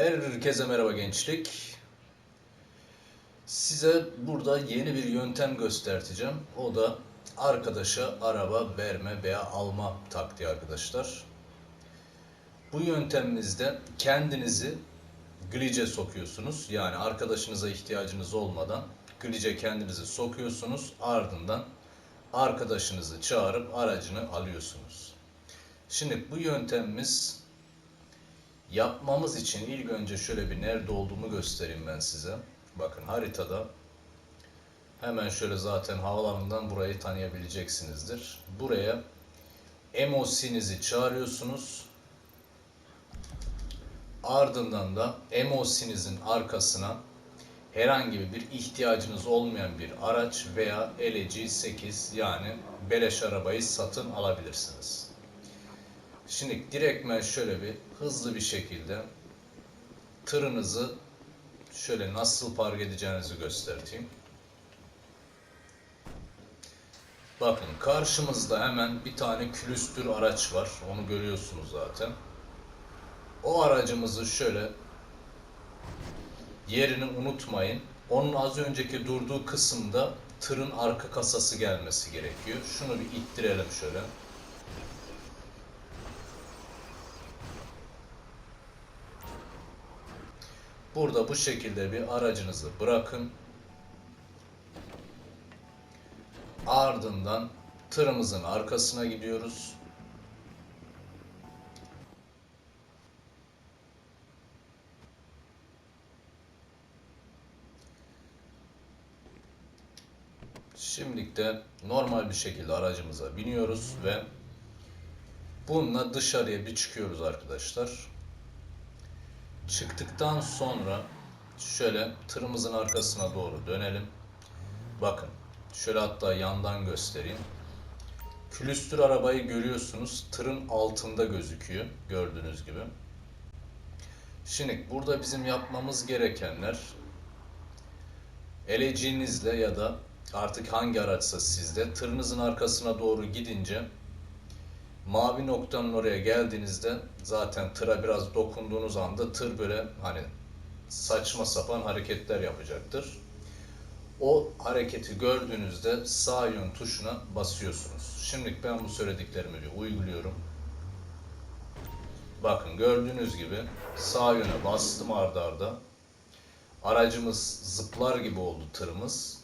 Herkese merhaba gençlik. Size burada yeni bir yöntem göstereceğim. O da arkadaşa araba verme veya alma taktiği arkadaşlar. Bu yöntemimizde kendinizi glitch'e sokuyorsunuz. Yani arkadaşınıza ihtiyacınız olmadan glitch'e kendinizi sokuyorsunuz. Ardından arkadaşınızı çağırıp aracını alıyorsunuz. Şimdi bu yöntemimiz Yapmamız için ilk önce şöyle bir nerede olduğumu göstereyim ben size. Bakın haritada hemen şöyle zaten havalarından burayı tanıyabileceksinizdir. Buraya MOC'nizi çağırıyorsunuz. Ardından da MOC'nizin arkasına herhangi bir ihtiyacınız olmayan bir araç veya LG 8 yani beleş arabayı satın alabilirsiniz. Şimdi direktmen şöyle bir hızlı bir şekilde tırınızı şöyle nasıl park edeceğinizi göstereyim. Bakın karşımızda hemen bir tane külüstür araç var. Onu görüyorsunuz zaten. O aracımızı şöyle yerini unutmayın. Onun az önceki durduğu kısımda tırın arka kasası gelmesi gerekiyor. Şunu bir ittirelim şöyle. Burada bu şekilde bir aracınızı bırakın. Ardından tırımızın arkasına gidiyoruz. Şimdilik de normal bir şekilde aracımıza biniyoruz ve bununla dışarıya bir çıkıyoruz arkadaşlar. Çıktıktan sonra şöyle tırımızın arkasına doğru dönelim. Bakın şöyle hatta yandan göstereyim. Külüstür arabayı görüyorsunuz. Tırın altında gözüküyor gördüğünüz gibi. Şimdi burada bizim yapmamız gerekenler eleciğinizle ya da artık hangi araçsa sizde tırınızın arkasına doğru gidince mavi noktanın oraya geldiğinizde zaten tıra biraz dokunduğunuz anda tır böyle hani saçma sapan hareketler yapacaktır. O hareketi gördüğünüzde sağ yön tuşuna basıyorsunuz. Şimdi ben bu söylediklerimi bir uyguluyorum. Bakın gördüğünüz gibi sağ yöne bastım ardarda. arda. Aracımız zıplar gibi oldu tırımız.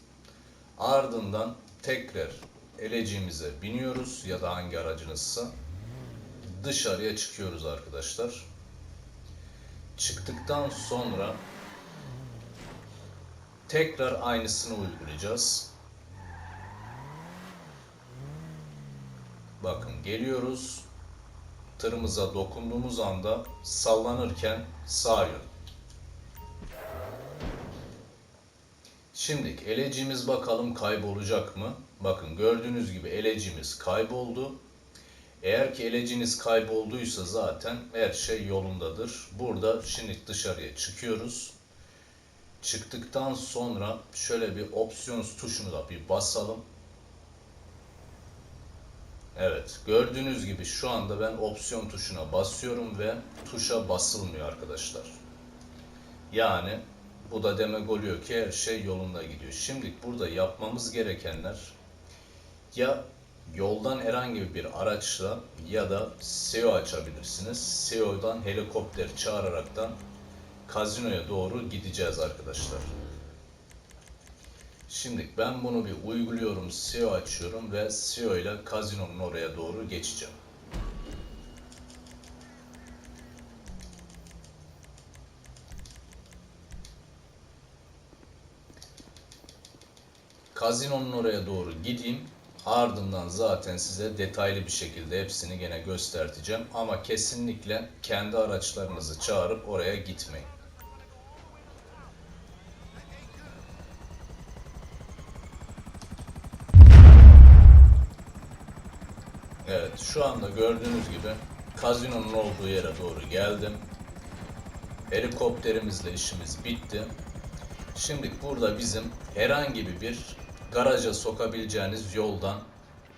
Ardından tekrar eleciğimize biniyoruz ya da hangi aracınızsa dışarıya çıkıyoruz arkadaşlar. Çıktıktan sonra tekrar aynısını uygulayacağız. Bakın geliyoruz. Tırımıza dokunduğumuz anda sallanırken sağ yön. Şimdi eleciğimiz bakalım kaybolacak mı? Bakın gördüğünüz gibi elecimiz kayboldu. Eğer ki eleciniz kaybolduysa zaten her şey yolundadır. Burada şimdi dışarıya çıkıyoruz. Çıktıktan sonra şöyle bir opsiyons tuşunu da bir basalım. Evet gördüğünüz gibi şu anda ben opsiyon tuşuna basıyorum ve tuşa basılmıyor arkadaşlar. Yani bu da demek oluyor ki her şey yolunda gidiyor. Şimdi burada yapmamız gerekenler ya yoldan herhangi bir araçla ya da SEO açabilirsiniz. SEO'dan helikopter çağıraraktan kazinoya doğru gideceğiz arkadaşlar. Şimdi ben bunu bir uyguluyorum, SEO açıyorum ve SEO ile kazinonun oraya doğru geçeceğim. Kazinonun oraya doğru gideyim. Ardından zaten size detaylı bir şekilde hepsini gene göstereceğim. Ama kesinlikle kendi araçlarınızı çağırıp oraya gitmeyin. Evet şu anda gördüğünüz gibi kazinonun olduğu yere doğru geldim. Helikopterimizle işimiz bitti. Şimdi burada bizim herhangi bir garaja sokabileceğiniz yoldan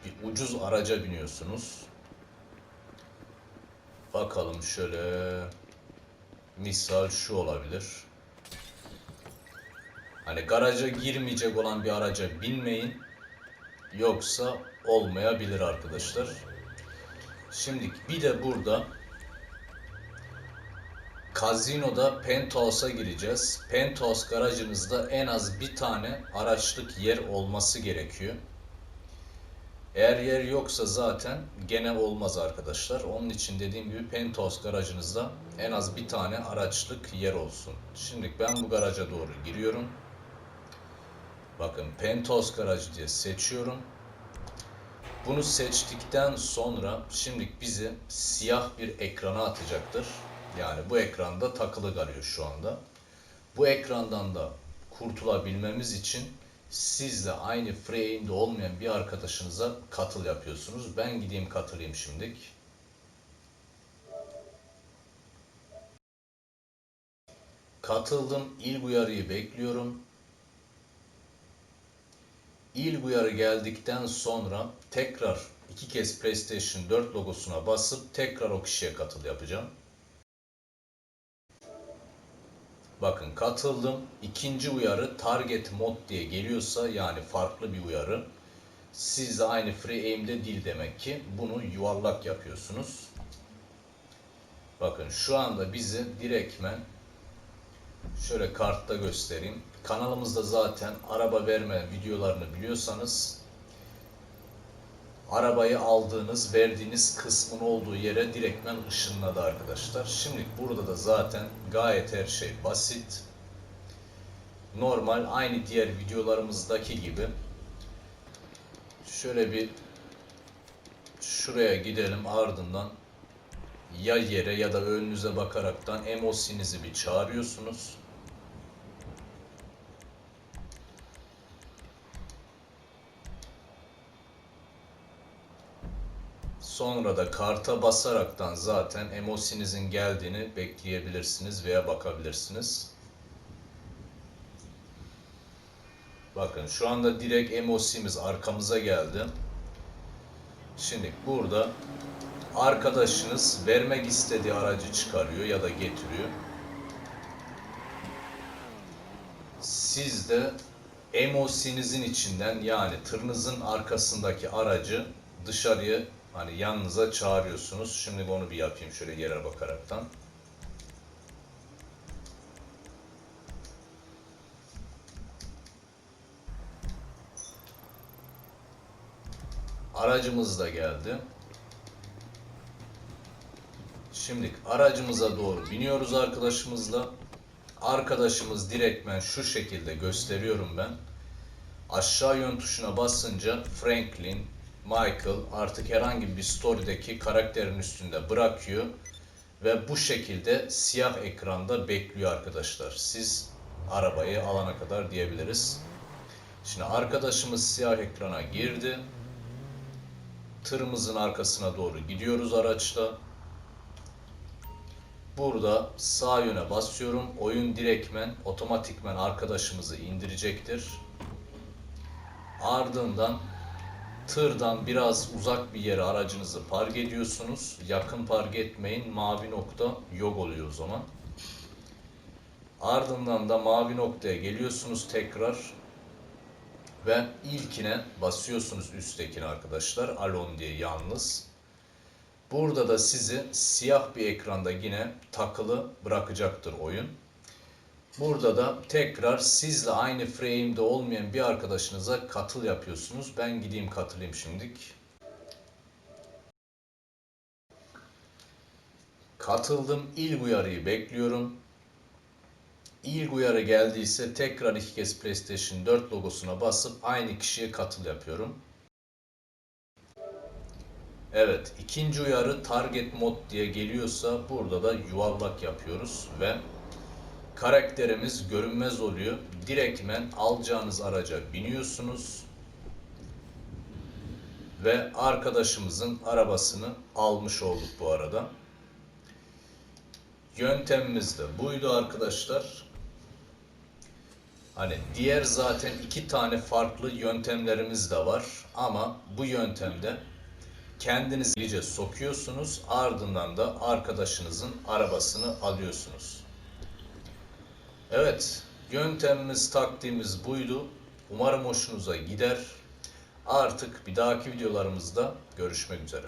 bir ucuz araca biniyorsunuz. Bakalım şöyle. Misal şu olabilir. Hani garaja girmeyecek olan bir araca binmeyin. Yoksa olmayabilir arkadaşlar. Şimdi bir de burada Kazinoda Penthouse'a gireceğiz. Penthouse garajınızda en az bir tane araçlık yer olması gerekiyor. Eğer yer yoksa zaten gene olmaz arkadaşlar. Onun için dediğim gibi Penthouse garajınızda en az bir tane araçlık yer olsun. Şimdi ben bu garaja doğru giriyorum. Bakın Penthouse garaj diye seçiyorum. Bunu seçtikten sonra şimdi bizi siyah bir ekrana atacaktır. Yani bu ekranda takılı kalıyor şu anda. Bu ekrandan da kurtulabilmemiz için sizle aynı frame'de olmayan bir arkadaşınıza katıl yapıyorsunuz. Ben gideyim katılayım şimdilik. Katıldım. İlk uyarıyı bekliyorum. İlk uyarı geldikten sonra tekrar iki kez PlayStation 4 logosuna basıp tekrar o kişiye katıl yapacağım. Bakın katıldım. İkinci uyarı target mod diye geliyorsa yani farklı bir uyarı. Siz aynı free aim'de değil demek ki. Bunu yuvarlak yapıyorsunuz. Bakın şu anda bizi direktmen şöyle kartta göstereyim. Kanalımızda zaten araba verme videolarını biliyorsanız arabayı aldığınız, verdiğiniz kısmın olduğu yere direktmen ışınladı arkadaşlar. Şimdi burada da zaten gayet her şey basit. Normal aynı diğer videolarımızdaki gibi. Şöyle bir şuraya gidelim ardından ya yere ya da önünüze bakaraktan emosinizi bir çağırıyorsunuz. Sonra da karta basaraktan zaten emosinizin geldiğini bekleyebilirsiniz veya bakabilirsiniz. Bakın şu anda direkt emosimiz arkamıza geldi. Şimdi burada arkadaşınız vermek istediği aracı çıkarıyor ya da getiriyor. Siz de emosinizin içinden yani tırnızın arkasındaki aracı dışarıya hani yanınıza çağırıyorsunuz. Şimdi onu bir yapayım şöyle yere bakaraktan. Aracımız da geldi. Şimdi aracımıza doğru biniyoruz arkadaşımızla. Arkadaşımız direktmen şu şekilde gösteriyorum ben. Aşağı yön tuşuna basınca Franklin, Michael artık herhangi bir story'deki karakterin üstünde bırakıyor ve bu şekilde siyah ekranda bekliyor arkadaşlar. Siz arabayı alana kadar diyebiliriz. Şimdi arkadaşımız siyah ekrana girdi. Tırımızın arkasına doğru gidiyoruz araçla. Burada sağ yöne basıyorum. Oyun direktmen otomatikmen arkadaşımızı indirecektir. Ardından tırdan biraz uzak bir yere aracınızı park ediyorsunuz. Yakın park etmeyin. Mavi nokta yok oluyor o zaman. Ardından da mavi noktaya geliyorsunuz tekrar. Ve ilkine basıyorsunuz üsttekine arkadaşlar. Alon diye yalnız. Burada da sizi siyah bir ekranda yine takılı bırakacaktır oyun. Burada da tekrar sizle aynı frame'de olmayan bir arkadaşınıza katıl yapıyorsunuz. Ben gideyim katılayım şimdilik. Katıldım. İlk uyarıyı bekliyorum. İlk uyarı geldiyse tekrar iki kez PlayStation 4 logosuna basıp aynı kişiye katıl yapıyorum. Evet, ikinci uyarı target mod diye geliyorsa burada da yuvarlak yapıyoruz ve karakterimiz görünmez oluyor. Direktmen alacağınız araca biniyorsunuz ve arkadaşımızın arabasını almış olduk bu arada. Yöntemimiz de buydu arkadaşlar. Hani diğer zaten iki tane farklı yöntemlerimiz de var ama bu yöntemde kendiniz iyice sokuyorsunuz ardından da arkadaşınızın arabasını alıyorsunuz. Evet, yöntemimiz, taktiğimiz buydu. Umarım hoşunuza gider. Artık bir dahaki videolarımızda görüşmek üzere.